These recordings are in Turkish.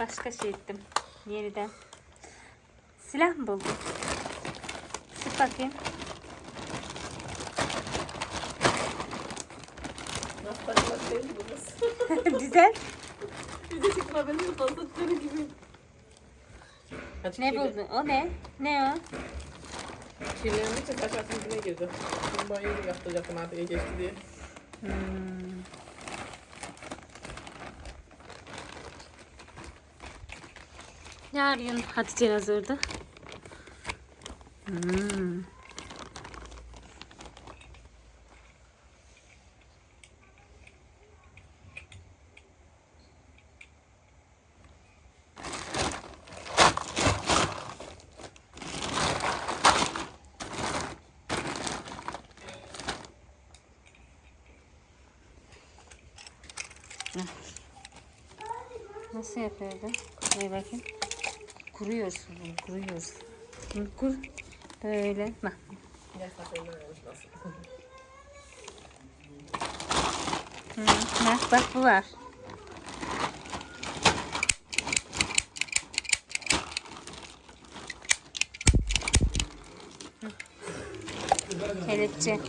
başka şey ettim. Yeniden. Silah mı buldum? Sık bakayım. Güzel. Bir de çıkma benim fazlalıkları gibi. Açık Ne buldun? O ne? Ne o? İçin taş atın içine girdi. Ben banyoyu yaptıracaktım artık iyi geçti diye. Hmm. Arıyorsun Hatice hazırda? Hmm. Nasıl yapıyordun? Bir bakayım. Kuruyorsun bunu, kuruyorsun. Bunu kur. Böyle. Bak. Hı, bak, bak bu var. Kelepçe.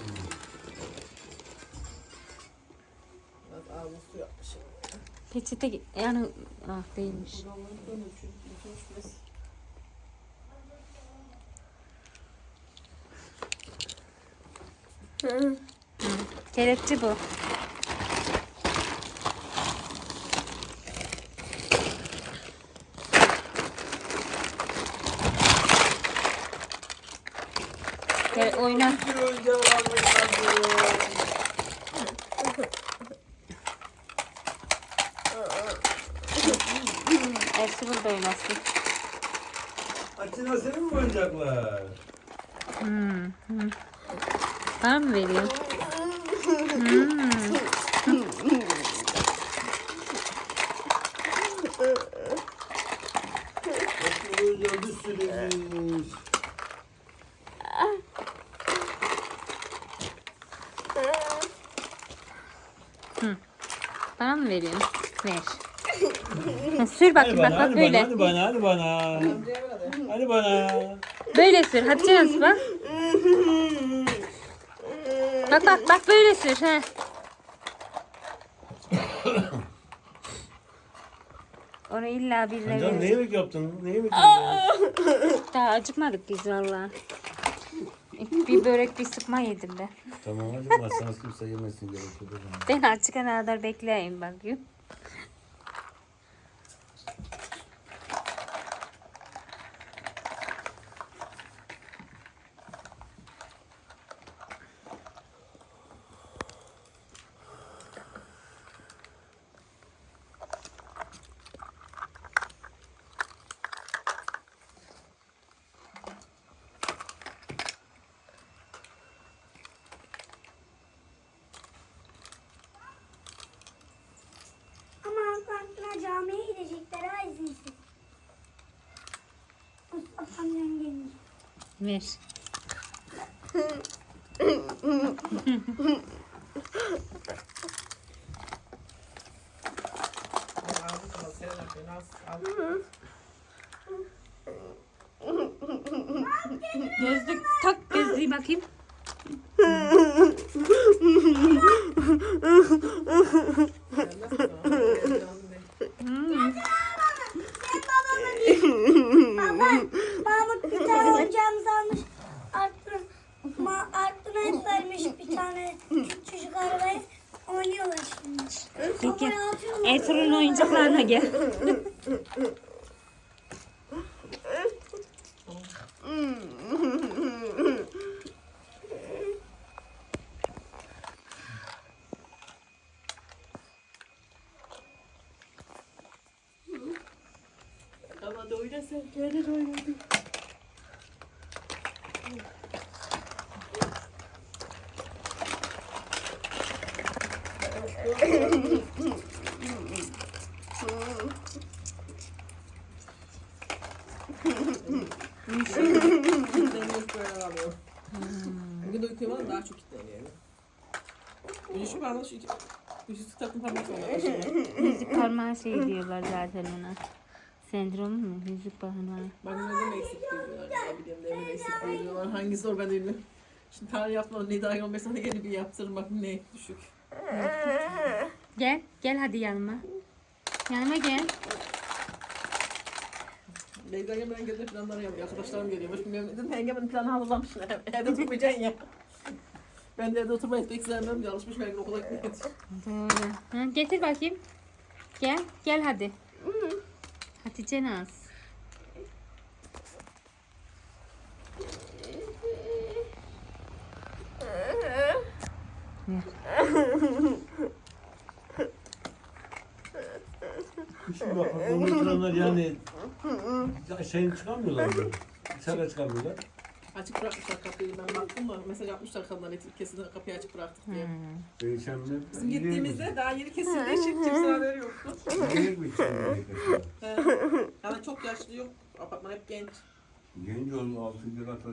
Peçete yani ah değilmiş. Kelepçe bu. Gel oyna. Bir oyuncağı almak lazım. Ertuğrul da oynasın. Açına senin mi oyuncaklar? Hmm. hmm. Açına oyuncağı bir sürüymüş. Bana mı veriyorsun? Ver. Ha, sür bakayım bak bak böyle. hadi bana, hadi bana. Hadi bana. Böyle sür. Hatice nasıl bak? Bak bak bak böyle sür. He. Onu illa birine Canım ne verir. yemek yaptın? Ne yemek yaptın? Daha acıkmadık biz valla. Bir börek bir sıkma yedim ben. tamam hadi masanız kimse yemesin gerekiyor. Ben açıkana kadar bekleyeyim bakayım. Ver. Gözlük tak gözlüğü bakayım. Ertuğrul'un oyuncaklarına gel. Ama da oynasın. Gene de oynadı. Kitleniyor böyle kalıyor. Bugün de uykuyorum ama daha çok kitleniyor. Önce şu parmağı şu iki. Sık takım parmak olmuş. Müzik parmağı şey diyorlar zaten ona. Sendromu mu? Yüzük bahane var. Magnesium eksikliği diyorlar. Ya bileyim demir eksikliği diyorlar. Hangisi organ ünlü? Şimdi tarih yapmadan ne dahil 15 sene yeni bir yaptırım bak ne düşük. Gel. Gel hadi yanıma. Yanıma gel. Beyza'ya ben gözde planları yapıyor. Arkadaşlarım geliyormuş. Bilmiyorum dedim. Hengemin planı hazırlamışlar. Evde oturmayacaksın ya. Ben de evde oturmayı pek sevmem. Çalışmış belki okula gitmek. Doğru. Ha, getir bakayım. Gel. Gel hadi. Hatice Naz. Şimdi bak onu oturanlar yani ya şeyin çıkamıyorlar mı? Dışarıya çıkamıyorlar. Açık bırakmışlar kapıyı ben baktım da mesela yapmışlar kadınlar elektrik kapıyı açık bıraktık diye. Perşembe. Bizim gittiğimizde daha yeni kesildiği için kimse haberi yoktu. Yemek mi içiyorlar? Yani çok yaşlı yok. Apartman hep genç. Genç oldu 6. kata.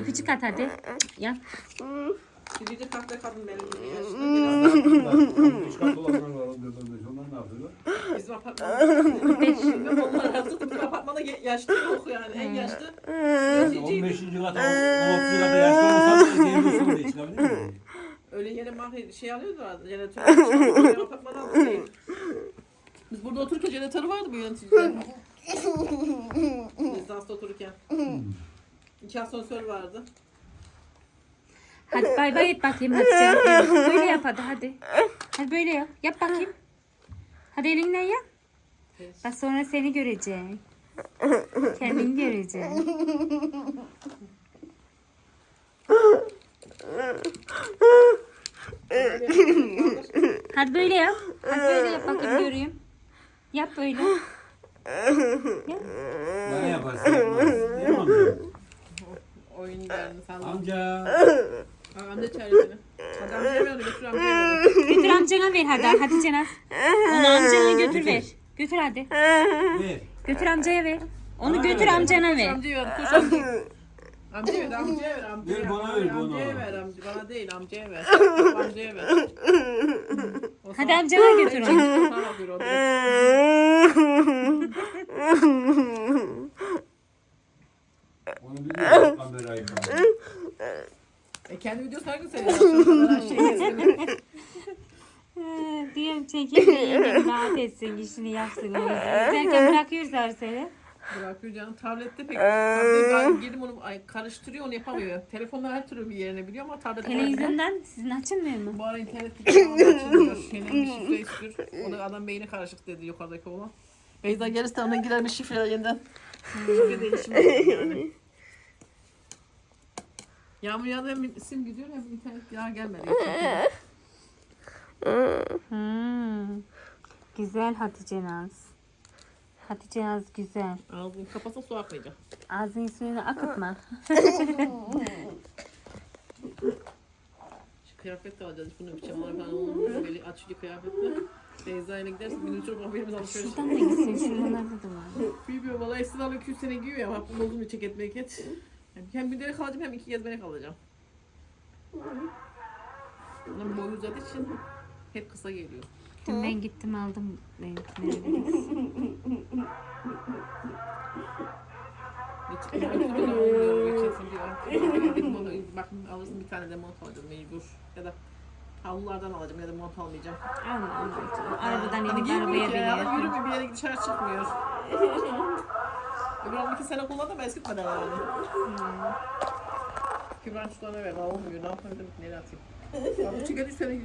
Öpücük at hadi. Ya. Birinci katta kadın benim yaşlı. Biraz daha- 15 kat olanlar var. 14, aldığını. Bizim apartmanın. Ben şimdi onlar yaptı. Bizim apartmanda ge- yaşlı yok yani. En yaşlı. Hmm. Yani beşinciydi. 15. kat 16. kata hmm. yaşlı olsan diyebiliyorsun diye çıkabilir miyim? Öyle yere mahir şey alıyordu herhalde. Jeneratör. Şey bizim apartmanı aldı. Hmm. Biz burada otururken jeneratörü vardı bu yöneticilerin. Lisansta otururken. İki asansör vardı. Hadi bay bay et bakayım hadi. Böyle yap hadi hadi. Hadi böyle yap. Yap bakayım. Hadi elinden yap. Bak sonra seni görecek. Kendini görecek. Hadi böyle yap. Hadi böyle yap bakayım göreyim. Yap böyle. Bana yaparsın. Oyun geldi falan. Amca. Amca beni. Hadi amcaya ver onu götür amcaya ver. Götür amcana ver hadi Hatice Naz. Onu amcana götür ver. Götür hadi. Ver. Götür amcaya ver. Onu Bana götür ver. amcana ver. amcaya ver. Koş amcaya. Amcaya ver, amcaya ver, amcaya Ver, bana ver, bana. Amcaya ver, amca, bana değil, amcaya ver. amcaya ver. Hadi amcana götür onu. Sana bakıyor o E kendi videosu her gün seyrediyor. Her şey. Ee, Diyorum çekeyim de yengem rahat etsin işini yapsın. yüzden. İzlerken bırakıyoruz Arsel'i. Bırakıyor canım. Tablette pek. Tablette ben girdim onu ay, karıştırıyor onu yapamıyor. Telefonda her türlü bir yerine biliyor ama tablette Televizyondan sizin açılmıyor mu? Bu ara internet bir şey açılmıyor. Şeyin bir şifre istiyor. O da adam beyni karışık dedi yukarıdaki oğlan. Beyza gelirse ona girer bir şifre yeniden. şifre değişimi yani. Yağmur yağdı hem sim gidiyor hem internet ya gelmedi. Hmm. Güzel Hatice Naz. Hatice Naz güzel. Ağzını kapatsa su akmayacak. Ağzının suyunu akıtma. Şu kıyafet de alacağız. Bunu biçim var falan. Onun böyle açıcı kıyafetler. Beyza ile gidersin. Bir çok haberimiz alışveriş. Şuradan da gitsin. Şuralarda da var. Bilmiyorum valla Esin abla 200 sene giyiyor ya. Bak bunu uzun bir ceket meket. Hem dere kalacağım hem iki gezmene kalacağım. Onun boyu uzadığı için hep kısa geliyor. Dün ben gittim aldım benimkileri. Hiç olmuyor. Geçesin bakın alırsın bir tane de mont alacağım mecbur. Ya da havlulardan alacağım ya da mont almayacağım. Alma alma. Arabadan inip arabaya biniyor. Yürümüyor bir yere dışarı çıkmıyor. Hanım iki sene kullandı ama eskitmeden yani. Kübra şunlara ver. Olmuyor. Ne yapayım dedim. Nereye atayım? Ya bu çıkan üç sene